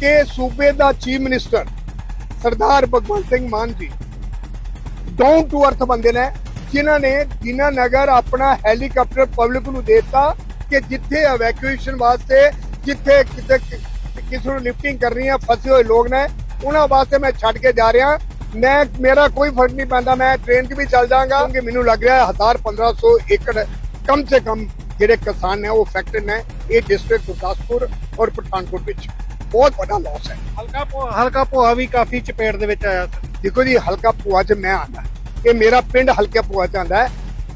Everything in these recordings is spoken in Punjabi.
ਕਿ ਸੂਬੇ ਦਾ chief minister Sardar Bhagwant Singh Mann ji down to ਅਰਥ ਬੰਦੇ ਨੇ, ਜਿਨ੍ਹਾਂ ਨੇ ਦੀਨਾ ਨਗਰ ਆਪਣਾ ਹੈਲੀਕਾਪਟਰ ਪਬਲਿਕ ਨੂੰ ਦਿੱਤਾ ਕਿ ਜਿੱਥੇ ਐਵੈਕੂਏਸ਼ਨ ਵਾਸਤੇ ਜਿੱਥੇ ਕਿਤੇ ਕਿਸੇ ਨੂੰ ਲਿਫਟਿੰਗ ਕਰਨੀ ਆ, ਫਸੇ ਹੋਏ ਲੋਕ ਨੇ, ਉਹਨਾਂ ਵਾਸਤੇ ਮੈਂ ਛੱਡ ਕੇ ਜਾ ਰਿਹਾ। ਮੈਂ, ਮੇਰਾ ਕੋਈ ਫ਼ਰਕ ਨਹੀਂ ਪੈਂਦਾ, ਮੈਂ ਟ੍ਰੇਨ 'ਚ ਵੀ ਚੱਲ ਜਾਵਾਂਗਾ, ਕਿਉਂਕਿ ਮੈਨੂੰ ਲੱਗ ਰਿਹਾ ਹੈ 1000 1500 ਏਕੜ ਕਮ ਸੇ ਕਮ ਜਿਹੜੇ ਕਿਸਾਨ ਨੇ ਉਹ ਅਫੈਕਟਡ ਨੇ ਇਹ ਡਿਸਟ੍ਰਿਕਟ ਗੁਰਦਾਸਪੁਰ ਔਰ ਪਠਾਨਕੋਟ ਵਿੱਚ। ਬਹੁਤ ਵੱਡਾ ਲਾਸ ਹੈ। ਹਲਕਾ ਹਲਕਾ ਭੋਆ ਵੀ ਕਾਫੀ ਚਪੇੜ ਦੇ ਵਿੱਚ ਆਇਆ ਦੇਖੋ ਜੀ ਹਲਕਾ ਭੂਆ ਚ ਮੈਂ ਆਂਦਾ ਇਹ ਮੇਰਾ ਪਿੰਡ ਹਲਕੇ ਭੂਆ ਚ ਆਂਦਾ ਹੈ।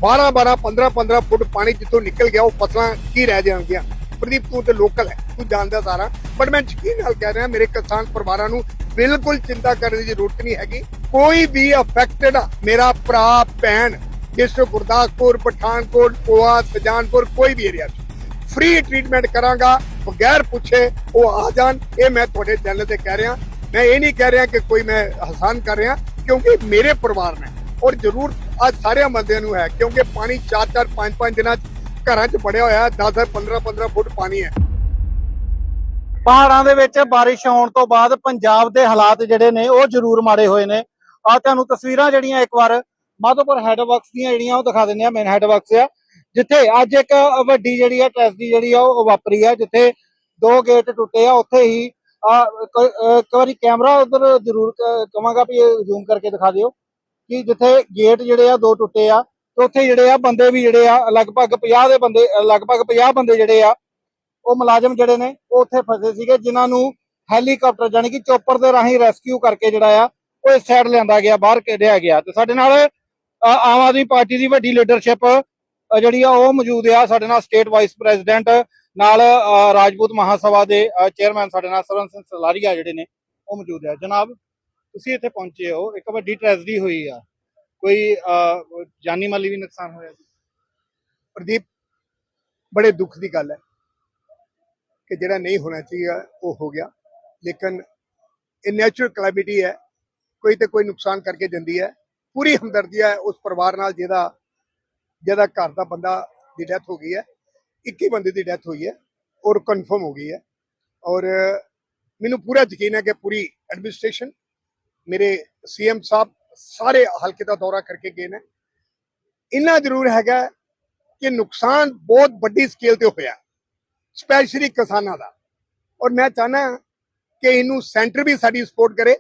12 12 15 15 ਫੁੱਟ ਪਾਣੀ ਜਿੱਥੋਂ ਨਿਕਲ ਗਿਆ ਉਹ ਫਸਲਾਂ ਕੀ ਰਹਿ ਜਾਣਗੀਆਂ? ਪ੍ਰਦੀਪ ਤੂੰ ਤੇ ਲੋਕਲ ਹੈ। ਤੂੰ ਜਾਣਦਾ ਸਾਰਾ। ਬਟ ਮੈਂ ਯਕੀਨ ਨਾਲ ਕਹਿ ਰਿਹਾ ਮੇਰੇ ਕਿਸਾਨ ਪਰਿਵਾਰਾਂ ਨੂੰ ਬਿਲਕੁਲ ਚਿੰਤਾ ਕਰਨ ਦੀ ਜ਼ਰੂਰਤ ਨਹੀਂ ਹੈਗੀ। ਕੋਈ ਵੀ ਅਫੈਕਟਡ ਮੇਰਾ ਭਰਾ ਭੈਣ ਡਿਸਟ੍ਰਿਕਟ ਗੁਰਦਾਸਪੁਰ, ਪਠਾਨਕੋਟ ਪੋਆ ਸਜਾਨਪੁਰ, ਕੋਈ ਵੀ ਏਰੀਆ ਫ੍ਰੀ ਟ੍ਰੀਟਮੈਂਟ ਕਰਾਂਗਾ, ਬਗੈਰ ਪੁੱਛੇ ਉਹ ਆ ਜਾਣ। ਇਹ ਮੈਂ ਤੁਹਾਡੇ ਚੈਨਲ ਤੇ ਕਹਿ ਰਿਹਾ। ਮੈਂ ਇਹ ਨਹੀਂ ਕਹਿ ਰਿਹਾ ਕਿ ਕੋਈ ਮੈਂ ਹਸਾਨ ਕਰ ਰਿਹਾ, ਕਿਉਂਕਿ ਮੇਰੇ ਪਰਿਵਾਰ ਨੇ। ਔਰ ਜ਼ਰੂਰ ਅੱਜ ਸਾਰੇ ਬੰਦਿਆਂ ਨੂੰ ਹੈ, ਕਿਉਂਕਿ ਪਾਣੀ 4-4 5-5 ਦਿਨਾਂ ਘਰਾਂ 'ਚ ਪੜਿਆ ਹੋਇਆ 10 15-15 ਫੁੱਟ ਪਾਣੀ ਹੈ। ਪਹਾੜਾਂ ਦੇ ਵਿੱਚ ਬਾਰਿਸ਼ ਆਉਣ ਤੋਂ ਬਾਅਦ ਪੰਜਾਬ ਦੇ ਹਾਲਾਤ ਜਿਹੜੇ ਨੇ, ਉਹ ਜ਼ਰੂਰ ਮਾੜੇ ਹੋਏ ਨੇ। ਆ ਤੁਹਾਨੂੰ ਤਸਵੀਰਾਂ ਜਿਹੜੀਆਂ ਇੱਕ ਵਾਰ ਮਾਧੋਪੁਰ ਹੈਡ ਵਰਕਸ ਦੀਆਂ ਜਿਹੜੀਆਂ ਉਹ ਦਿਖਾ ਦਿੰਦੇ ਆ ਮੇਨ ਹੈਡ ਵਰਕਸ ਆ। ਜਿੱਥੇ ਅੱਜ ਇੱਕ ਵੱਡੀ ਜਿਹੜੀ ਆ ਟ੍ਰੈਜਡੀ ਜਿਹੜੀ ਆ ਉਹ ਵਾਪਰੀ ਆ, ਜਿੱਥੇ ਦੋ ਗੇਟ ਟੁੱਟੇ ਆ, ਉੱਥੇ ਹੀ ਇੱਕ ਵਾਰੀ ਕੈਮਰਾ ਉਧਰ ਜ਼ਰੂਰ ਕਵਾਂਗਾ ਵੀ ਜ਼ੂਮ ਕਰਕੇ ਦਿਖਾ ਦਿਓ, ਕਿ ਜਿੱਥੇ ਗੇਟ ਜਿਹੜੇ ਆ, ਦੋ ਟੁੱਟੇ ਆ, ਤੇ ਉੱਥੇ ਜਿਹੜੇ ਆ ਬੰਦੇ ਵੀ ਜਿਹੜੇ ਆ, ਲਗਭਗ 50 ਦੇ ਬੰਦੇ, ਲਗਭਗ 50 ਬੰਦੇ ਜਿਹੜੇ ਆ, ਉਹ ਮੁਲਾਜ਼ਮ ਜਿਹੜੇ ਨੇ, ਉਹ ਉੱਥੇ ਫਸੇ ਸੀਗੇ, ਜਿਨ੍ਹਾਂ ਨੂੰ ਹੈਲੀਕਾਪਟਰ ਜਾਨੀ ਕਿ ਚੋਪਰ ਦੇ ਰਾਹੀਂ ਰੈਸਕਿਊ ਕਰਕੇ ਜਿਹੜਾ ਆ, ਉਹ ਇਸ ਸਾਈਡ ਲਿਆਂਦਾ ਗਿਆ, ਬਾਹਰ ਕੱਢਿਆ ਗਿਆ। ਤੇ ਸਾਡੇ ਨਾਲ ਆਮ ਆਦਮੀ ਪਾਰਟੀ ਦੀ ਵੱਡੀ ਲੀਡਰਸ਼ਿਪ ਜਿਹੜੀ ਆ ਉਹ ਮੌਜੂਦ ਆ ਸਾਡੇ ਨਾਲ ਸਟੇਟ ਵਾਈਸ ਪ੍ਰੈਜ਼ੀਡੈਂਟ ਨਾਲ ਅ, ਰਾਜਪੂਤ ਮਹਾਸਭਾ ਦੇ ਚੇਅਰਮੈਨ ਸਾਡੇ ਨਾਲ ਸਰਵਨ ਸਿੰਘ ਸਲਾਰੀਆ ਜਿਹੜੇ ਨੇ ਉਹ ਮੌਜੂਦ ਆ। ਜਨਾਬ ਤੁਸੀਂ ਇੱਥੇ ਪਹੁੰਚੇ ਹੋ। ਇੱਕ ਵੱਡੀ ਟ੍ਰੈਜਡੀ ਹੋਈ ਆ। ਕੋਈ ਜਾਨੀ ਮਾਲੀ ਵੀ ਨੁਕਸਾਨ ਹੋਇਆ ਜੀ? ਪ੍ਰਦੀਪ ਬੜੇ ਦੁੱਖ ਦੀ ਗੱਲ ਹੈ ਕਿ ਜਿਹੜਾ ਨਹੀਂ ਹੋਣਾ ਚਾਹੀਦਾ ਉਹ ਹੋ ਗਿਆ। ਲੇਕਿਨ ਇਹ ਨੇਚਰਲ ਕਲੈਮਿਟੀ ਹੈ। ਕੋਈ ਤੇ ਕੋਈ ਨੁਕਸਾਨ ਕਰਕੇ ਜਾਂਦੀ ਹੈ। ਪੂਰੀ ਹਮਦਰਦੀ ਹੈ ਉਸ ਪਰਿਵਾਰ ਨਾਲ ਜਿਹਦਾ ਜਿਹਦਾ ਘਰ ਦਾ ਬੰਦਾ ਦੀ ਡੈਥ ਹੋ ਗਈ ਹੈ 21 ਬੰਦੇ ਦੀ ਡੈਥ ਹੋਈ ਹੈ ਔਰ ਕਨਫਰਮ ਹੋ ਗਈ ਹੈ ਔਰ ਮੈਨੂੰ ਪੂਰਾ ਯਕੀਨ ਹੈ ਕਿ ਪੂਰੀ ਐਡਮਿਨਿਸਟ੍ਰੇਸ਼ਨ ਮੇਰੇ ਸੀਐਮ ਸਾਹਿਬ ਸਾਰੇ ਹਲਕੇ ਦਾ ਦੌਰਾ ਕਰਕੇ ਗਏ ਨੇ। ਇੰਨਾ ਜ਼ਰੂਰ ਹੈਗਾ ਕਿ ਨੁਕਸਾਨ ਬਹੁਤ ਵੱਡੀ ਸਕੇਲ ਤੇ ਹੋਇਆ ਸਪੈਸ਼ਲੀ ਕਿਸਾਨਾਂ ਦਾ। ਔਰ ਮੈਂ ਚਾਹਨਾ ਕਿ ਇਹਨੂੰ ਸੈਂਟਰ ਵੀ ਸਾਡੀ ਸਪੋਰਟ ਕਰੇ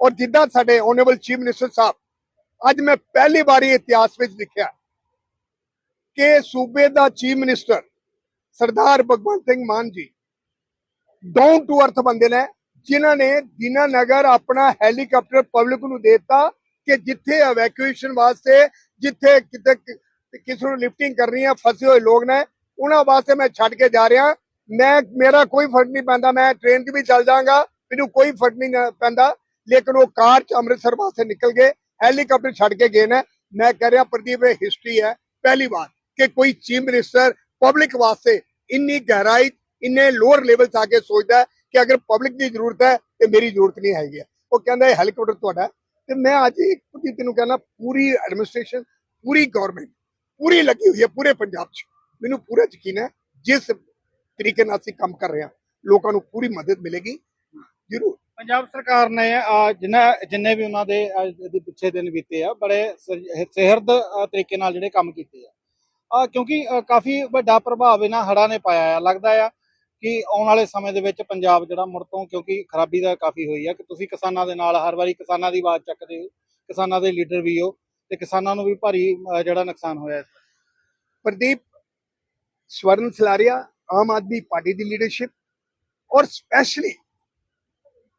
ਔਰ ਜਿੱਦਾਂ ਸਾਡੇ ਓਨਰੇਬਲ ਚੀਫ ਮਿਨਿਸਟਰ ਸਾਹਿਬ ਅੱਜ ਮੈਂ ਪਹਿਲੀ ਵਾਰੀ ਇਤਿਹਾਸ ਵਿੱਚ ਲਿਖਿਆ ਕਿ ਸੂਬੇ ਦਾ chief minister Sardar Bhagwant Singh Mann ji down to ਅਰਥ ਬੰਦੇ ਨੇ, ਜਿਨ੍ਹਾਂ ਨੇ ਦੀਨਾ ਨਗਰ ਆਪਣਾ ਹੈਲੀਕਾਪਟਰ ਪਬਲਿਕ ਨੂੰ ਦਿੱਤਾ ਕਿ ਜਿੱਥੇ ਐਵੈਕੂਏਸ਼ਨ ਵਾਸਤੇ ਜਿੱਥੇ ਕਿਤੇ ਕਿਸੇ ਨੂੰ ਲਿਫਟਿੰਗ ਕਰਨੀ ਹੈ ਫਸੇ ਹੋਏ ਲੋਕ ਨੇ, ਉਹਨਾਂ ਵਾਸਤੇ ਮੈਂ ਛੱਡ ਕੇ ਜਾ ਰਿਹਾ। ਮੈਂ, ਮੇਰਾ ਕੋਈ ਫ਼ਰਕ ਨਹੀਂ ਪੈਂਦਾ, ਮੈਂ ਟ੍ਰੇਨ 'ਚ ਵੀ ਚੱਲ ਜਾਵਾਂਗਾ, ਮੈਨੂੰ ਕੋਈ ਫ਼ਰਕ ਨਹੀਂ ਪੈਂਦਾ, ਲੇਕਿਨ ਉਹ ਕਾਰ 'ਚ ਅੰਮ੍ਰਿਤਸਰ ਵਾਸਤੇ ਨਿਕਲ ਗਏ। ਹੈਲੀਕਾਪਟਰ ਛੱਡ ਕੇ ਗਏ ਨੇ। ਮੈਂ ਕਹਿ ਰਿਹਾ, ਪ੍ਰਦੀਪ, ਇਹ ਹਿਸਟਰੀ ਹੈ। ਪਹਿਲੀ ਵਾਰ ਕਿ ਕੋਈ ਚੀਫ ਮਿਨਿਸਟਰ ਪਬਲਿਕ ਵਾਸਤੇ ਇੰਨੀ ਗਹਿਰਾਈ, ਇੰਨੇ ਲੋਅਰ ਲੈਵਲ 'ਚ ਆ ਕੇ ਸੋਚਦਾ ਕਿ ਅਗਰ ਪਬਲਿਕ ਦੀ ਜ਼ਰੂਰਤ ਹੈ, ਤੇ ਮੇਰੀ ਜ਼ਰੂਰਤ ਨਹੀਂ ਹੈਗੀ ਹੈ। ਉਹ ਕਹਿੰਦਾ, ਇਹ ਹੈਲੀਕਾਪਟਰ ਤੁਹਾਡਾ ਤੇ ਮੈਂ ਅੱਜ ਇੱਕ ਪ੍ਰਦੀਪ ਨੂੰ ਕਹਿੰਦਾ, ਪੂਰੀ ਐਡਮਿਨਿਸਟ੍ਰੇਸ਼ਨ ਪੂਰੀ ਗਵਰਨਮੈਂਟ ਪੂਰੀ ਲੱਗੀ ਹੋਈ ਹੈ, ਪੂਰੇ ਪੰਜਾਬ 'ਚ। ਮੈਨੂੰ ਪੂਰਾ ਯਕੀਨ ਹੈ, ਜਿਸ ਤਰੀਕੇ ਨਾਲ ਅਸੀਂ ਕੰਮ ਕਰ ਰਹੇ ਹਾਂ, ਲੋਕਾਂ ਨੂੰ ਪੂਰੀ ਮਦਦ ਮਿਲੇਗੀ। ਜ਼ਰੂਰ। ਪੰਜਾਬ ਸਰਕਾਰ ਨੇ ਅਹ, ਜਿੰਨਾ ਜਿੰਨੇ ਵੀ ਉਹਨਾਂ ਦੇ ਅਹ, ਪਿੱਛੇ ਦਿਨ ਬੀਤੇ ਆ ਬੜੇ ਸਿਹਰਦ ਤਰੀਕੇ ਨਾਲ ਜਿਹੜੇ ਕੰਮ ਕੀਤੇ ਆ। ਅਹ, ਕਿਉਂਕਿ ਕਾਫੀ ਵੱਡਾ ਪ੍ਰਭਾਵ ਇਹਨਾਂ ਹੜ੍ਹਾਂ ਨੇ ਪਾਇਆ ਆ। ਲੱਗਦਾ ਆ ਕਿ ਆਉਣ ਵਾਲੇ ਸਮੇਂ ਦੇ ਵਿੱਚ ਪੰਜਾਬ ਜਿਹੜਾ ਮੁੜ ਤੋਂ ਕਿਉਂਕਿ ਖਰਾਬੀ ਦਾ ਕਾਫੀ ਹੋਈ ਆ ਕਿ ਤੁਸੀਂ ਕਿਸਾਨਾਂ ਦੇ ਨਾਲ ਹਰ ਵਾਰੀ ਕਿਸਾਨਾਂ ਦੀ ਆਵਾਜ਼ ਚੱਕਦੇ ਹੋ ਕਿਸਾਨਾਂ ਦੇ ਲੀਡਰ ਵੀ ਹੋ ਤੇ ਕਿਸਾਨਾਂ ਨੂੰ ਵੀ ਭਾਰੀ ਜਿਹੜਾ ਨੁਕਸਾਨ ਹੋਇਆ ਇਸ ਪ੍ਰਦੀਪ ਸਵਰਨ ਸਲਾਰੀਆ ਆਮ ਆਦਮੀ ਪਾਰਟੀ ਦੀ ਲੀਡਰਸ਼ਿਪ ਔਰ ਸਪੈਸ਼ਲੀ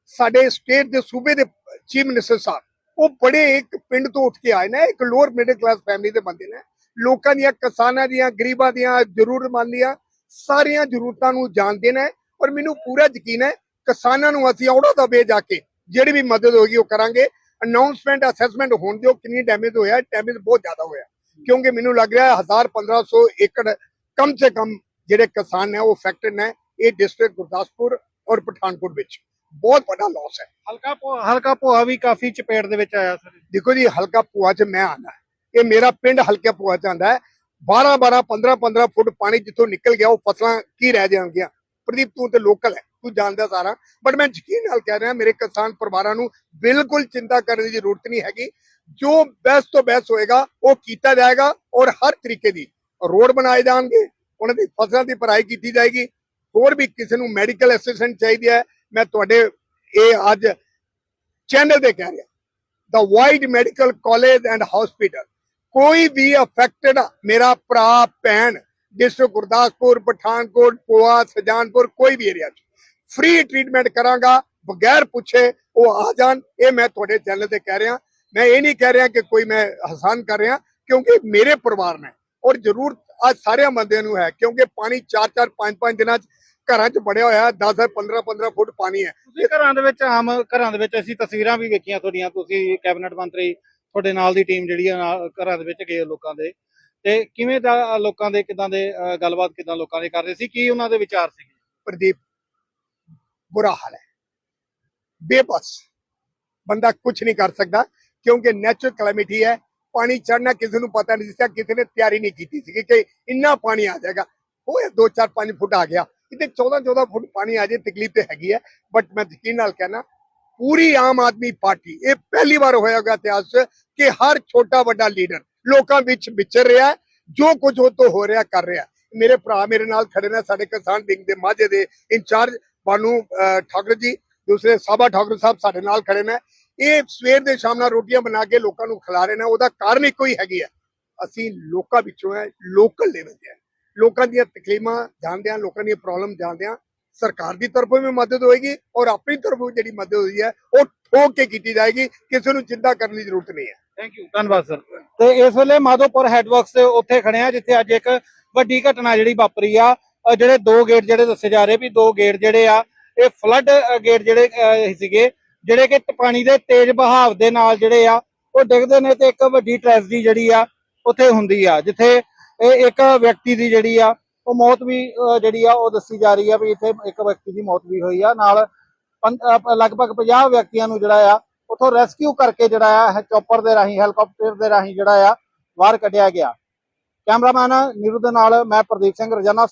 ਸਾਡੇ ਸਟੇਟ ਦੇ ਸੂਬੇ ਦੇ ਚੀਫ ਮਿਨਿਸਟਰ ਸਾਹਿਬ, ਉਹ ਬੜੇ ਇੱਕ ਪਿੰਡ ਤੋਂ ਉੱਠ ਕੇ ਆਏ ਨੇ, ਇੱਕ ਲੋਅਰ ਮਿਡਲ ਕਲਾਸ ਫੈਮਿਲੀ ਦੇ ਬੰਦੇ ਨੇ। ਲੋਕਾਂ ਦੀਆਂ ਕਿਸਾਨਾਂ ਦੀਆਂ, ਗਰੀਬਾਂ ਦੀਆਂ, ਜ਼ਰੂਰਤਮੰਦ ਦੀਆਂ ਸਾਰੀਆਂ ਜ਼ਰੂਰਤਾਂ ਨੂੰ ਜਾਣਦੇ ਨੇ ਔਰ ਮੈਨੂੰ ਪੂਰਾ ਯਕੀਨ ਹੈ, ਕਿਸਾਨਾਂ ਨੂੰ ਅਸੀਂ ਔੜਾ ਦਾ ਵੇ ਜਾ ਕੇ ਜਿਹੜੀ ਵੀ ਮਦਦ ਹੋਗੀ ਉਹ ਕਰਾਂਗੇ। ਅਨਾਉਂਸਮੈਂਟ ਅਸੈਸਮੈਂਟ ਹੋਣ ਦਿਓ, ਕਿੰਨੀ ਡੈਮੇਜ ਹੋਇਆ ਡੈਮੇਜ ਬਹੁਤ ਜ਼ਿਆਦਾ ਹੋਇਆ। ਕਿਉਂਕਿ ਮੈਨੂੰ ਲੱਗ ਰਿਹਾ ਹੈ 1000 1500 ਏਕੜ ਕਮ ਸੇ ਕਮ ਜਿਹੜੇ ਕਿਸਾਨ ਨੇ ਉਹ ਫੈਕਟਰ ਨੇ, ਇਹ ਡਿਸਟ੍ਰਿਕਟ ਗੁਰਦਾਸਪੁਰ ਔਰ ਪਠਾਨਕੋਟ ਵਿੱਚ। ਬਹੁਤ ਵੱਡਾ ਲਾਸ ਹੈ। ਹਲਕਾ ਭੋ- ਹਲਕਾ ਭੋਆ ਵੀ ਕਾਫੀ ਚਪੇੜ ਦੇ ਵਿੱਚ ਆਇਆ ਸਰ। ਦੇਖੋ ਜੀ ਹਲਕਾ ਭੂਆ ਚ ਮੈਂ ਆਂਦਾ ਇਹ ਮੇਰਾ ਪਿੰਡ ਹਲਕੇ ਭੂਆ ਚ ਆਂਦਾ ਹੈ। 12 12 15 15 ਫੁੱਟ ਪਾਣੀ ਜਿੱਥੋਂ ਨਿਕਲ ਗਿਆ ਉਹ ਫਸਲਾਂ ਕੀ ਰਹਿ ਜਾਣਗੀਆਂ? ਪ੍ਰਦੀਪ ਤੂੰ ਤੇ ਲੋਕਲ ਹੈ ਤੂੰ ਜਾਣਦਾ ਸਾਰਾ। ਬਟ ਮੈਂ ਯਕੀਨ ਨਾਲ ਕਹਿ ਰਿਹਾ ਮੇਰੇ ਕਿਸਾਨ ਪਰਿਵਾਰਾਂ ਨੂੰ ਬਿਲਕੁਲ ਚਿੰਤਾ ਕਰਨ ਦੀ ਜ਼ਰੂਰਤ ਨਹੀਂ ਹੈਗੀ। ਜੋ ਬੈਸਟ ਤੋਂ ਬੈਸਟ ਹੋਏਗਾ ਉਹ ਕੀਤਾ ਜਾਏਗਾ ਔਰ ਹਰ ਤਰੀਕੇ ਦੀ ਰੋਡ ਬਣਾਏ ਜਾਣਗੇ। ਉਹਨਾਂ ਦੀ ਫਸਲਾਂ ਦੀ ਭਰਾਈ ਕੀਤੀ ਜਾਏਗੀ। ਹੋਰ ਵੀ ਕਿਸੇ ਨੂੰ ਮੈਡੀਕਲ ਅਸਿਸਟੈਂਟ ਚਾਹੀਦੀ ਹੈ। ਮੈਂ ਤੁਹਾਡੇ ਇਹ ਅੱਜ ਚੈਨਲ ਤੇ ਕਹਿ ਰਿਹਾ। ਦਾ ਵਾਈਡ ਮੈਡੀਕਲ ਕਾਲਜ ਐਂਡ ਹਸਪੀਟਲ ਕੋਈ ਵੀ ਅਫੈਕਟਡ ਮੇਰਾ ਭਰਾ, ਭੈਣ ਡਿਸਟ੍ਰਿਕਟ ਗੁਰਦਾਸਪੁਰ, ਪਠਾਨਕੋਟ ਪੋਆ ਸਜਾਨਪੁਰ, ਕੋਈ ਵੀ ਏਰੀਆ ਫ੍ਰੀ ਟ੍ਰੀਟਮੈਂਟ ਕਰਾਂਗਾ, ਬਗੈਰ ਪੁੱਛੇ ਉਹ ਆ ਜਾਣ। ਇਹ ਮੈਂ ਤੁਹਾਡੇ ਚੈਨਲ ਤੇ ਕਹਿ ਰਿਹਾ। ਮੈਂ ਇਹ ਨਹੀਂ ਕਹਿ ਰਿਹਾ ਕਿ ਕੋਈ ਮੈਂ ਹਸਾਨ ਕਰ ਰਿਹਾ, ਕਿਉਂਕਿ ਮੇਰੇ ਪਰਿਵਾਰ ਨੇ। ਔਰ ਜ਼ਰੂਰ ਅੱਜ ਸਾਰਿਆਂ ਬੰਦਿਆਂ ਨੂੰ ਹੈ, ਕਿਉਂਕਿ ਪਾਣੀ 4-4 5-5 ਦਿਨਾਂ ਚ ਘਰਾਂ ਚ ਬੜਿਆ ਹੋਇਆ 10 15-15 ਫੁੱਟ ਪਾਣੀ ਹੈ। ਤੁਸੀਂ ਘਰਾਂ ਦੇ ਵਿੱਚ ਆਮ ਘਰਾਂ ਦੇ ਵਿੱਚ ਅਸੀਂ ਤਸਵੀਰਾਂ ਵੀ ਵੇਖੀਆਂ ਤੁਹਾਡੀਆਂ ਤੁਸੀਂ ਕੈਬਨਿਟ ਮੰਤਰੀ ਤੁਹਾਡੇ ਨਾਲ ਦੀ ਟੀਮ ਜਿਹੜੀ ਆ ਨਾਲ ਘਰਾਂ ਦੇ ਵਿੱਚ ਗਏ ਲੋਕਾਂ ਦੇ। ਤੇ ਕਿਵੇਂ ਦਾ ਲੋਕਾਂ ਦੇ ਕਿਦਾਂ ਦੇ ਗੱਲਬਾਤ ਕਿਦਾਂ ਲੋਕਾਂ ਦੇ ਕਰ ਰਹੇ ਸੀ? ਕੀ ਉਹਨਾਂ ਦੇ ਵਿਚਾਰ ਸੀ ਪ੍ਰਦੀਪ ਬੁਰਾ ਹਾਲ ਹੈ। ਬੇਬਸ ਬੰਦਾ ਕੁਝ ਨਹੀਂ ਕਰ ਸਕਦਾ ਕਿਉਂਕਿ ਨੈਚੁਰਲ ਕਲੈਮਿਟੀ ਹੈ। ਪਾਣੀ ਚੜਨਾ ਕਿਸੇ ਨੂੰ ਪਤਾ ਨਹੀਂ ਸੀ ਕਿਸੇ ਨੇ ਤਿਆਰੀ ਨਹੀਂ ਕੀਤੀ ਸੀ ਕਿ ਇੰਨਾ ਪਾਣੀ ਆ ਜਾਏਗਾ। ਉਹ 2 4 5 ਫੁੱਟ ਆ ਗਿਆ। ਕਿਤੇ 14 14 ਫੁੱਟ ਪਾਣੀ ਆ ਜੇ ਤਕਲੀਫ ਤੇ ਹੈਗੀ ਹੈ ਬਟ ਮੈਂ ਯਕੀਨ ਨਾਲ ਕਹਿਣਾ ਪੂਰੀ ਆਮ ਆਦਮੀ ਪਾਰਟੀ ਇਹ ਪਹਿਲੀ ਵਾਰ ਹੋਇਆਗਾ ਇਤਿਹਾਸ ਕਿ ਹਰ ਛੋਟਾ ਵੱਡਾ ਲੀਡਰ ਲੋਕਾਂ ਵਿੱਚ ਵਿਚਰ ਰਿਹਾ ਜੋ ਕੁਝ ਉਹ ਤੋਂ ਹੋ ਰਿਹਾ ਕਰ ਰਿਹਾ ਮੇਰੇ ਭਰਾ ਮੇਰੇ ਨਾਲ ਖੜੇ ਨੇ ਸਾਡੇ ਕਿਸਾਨ ਵਿੰਗ ਦੇ ਮਾਝੇ ਦੇ ਇੰਚਾਰਜ ਬਾਨੂ ਅਹ, ਠਾਕੁਰ ਜੀ ਦੂਸਰੇ ਸਾਬਾ ਠਾਕੁਰ ਸਾਹਿਬ ਸਾਡੇ ਨਾਲ ਖੜੇ ਨੇ। ਇਹ ਸਵੇਰ ਦੇ ਸ਼ਾਮ ਨਾਲ ਰੋਟੀਆਂ ਬਣਾ ਕੇ ਲੋਕਾਂ ਨੂੰ ਖਿਲਾ ਰਹੇ ਨੇ ਉਹਦਾ ਕਾਰਨ ਇੱਕੋ ਹੀ ਹੈਗੀ ਹੈ। ਅਸੀਂ ਲੋਕਾਂ ਵਿੱਚੋਂ ਹੈ ਲੋਕਲ ਲੈਵਲ ਤੇ ਲੋਕਾਂ ਦੀਆਂ ਤਕਲੀਫਾਂ ਜਾਣਦੇ ਹਾਂ ਲੋਕਾਂ ਦੀਆਂ ਪ੍ਰੋਬਲਮ ਜਾਣਦੇ ਹਾਂ। ਸਰਕਾਰ ਦੀ ਤਰਫੋਂ ਵੀ ਮਦਦ ਹੋਏਗੀ ਔਰ ਆਪਣੀ ਤਰਫੋਂ ਜਿਹੜੀ ਮਦਦ ਹੋਈ ਹੈ ਉਹ ਠੋਕ ਕੇ ਕੀਤੀ ਜਾਏਗੀ। ਕਿਸੇ ਨੂੰ ਚਿੰਤਾ ਕਰਨ ਦੀ ਜ਼ਰੂਰਤ ਨਹੀਂ ਹੈ। ਥੈਂਕ ਯੂ ਧੰਨਵਾਦ ਸਰ ਤੇ ਇਸ ਵੇਲੇ ਮਾਧੋਪੁਰ ਹੈਡਵਰਕਸ ਦੇ ਉੱਥੇ ਖੜੇ ਆ ਜਿੱਥੇ ਅੱਜ ਇੱਕ ਵੱਡੀ ਘਟਨਾ ਜਿਹੜੀ ਵਾਪਰੀ ਆ। ਜਿਹੜੇ ਦੋ ਗੇਟ ਜਿਹੜੇ ਦੱਸੇ ਜਾ ਰਹੇ ਵੀ ਦੋ ਗੇਟ ਜਿਹੜੇ ਆ ਇਹ ਫਲੱਡ ਗੇਟ ਜਿਹੜੇ ਸੀਗੇ ਜਿਹੜੇ ਕਿ ਪਾਣੀ ਦੇ ਤੇਜ਼ ਬਹਾਵ ਦੇ ਨਾਲ ਜਿਹੜੇ ਆ ਉਹ ਡਿੱਗਦੇ ਨੇ ਤੇ ਇੱਕ ਵੱਡੀ ਟ੍ਰੈਜਡੀ ਜਿਹੜੀ ਆ ਉੱਥੇ ਹੁੰਦੀ ਆ ਜਿੱਥੇ ਇਹ ਇੱਕ ਵਿਅਕਤੀ ਦੀ ਜਿਹੜੀ ਆ, ਉਹ ਮੌਤ ਵੀ ਜਿਹੜੀ ਆ, ਉਹ ਦੱਸੀ ਜਾ ਰਹੀ ਆ ਵੀ ਇੱਥੇ ਇੱਕ ਵਿਅਕਤੀ ਦੀ ਮੌਤ ਵੀ ਹੋਈ ਆ। ਨਾਲ ਪੰ- ਲਗਭਗ 50 ਵਿਅਕਤੀਆਂ ਨੂੰ ਜਿਹੜਾ ਆ, ਉਥੋਂ ਰੈਸਕਿਊ ਕਰਕੇ ਜਿਹੜਾ ਆ ਚੌਪਰ ਦੇ ਰਾਹੀਂ, ਹੈਲੀਕਾਪਟਰ ਦੇ ਰਾਹੀਂ ਜਿਹੜਾ ਆ, ਬਾਹਰ ਕੱਢਿਆ ਗਿਆ। ਕੈਮਰਾਮੈਨ ਨੀਰੂ ਦੇ ਨਾਲ ਮੈਂ ਪ੍ਰਦੀਪ ਸਿੰਘ, ਰਜਾਨਾ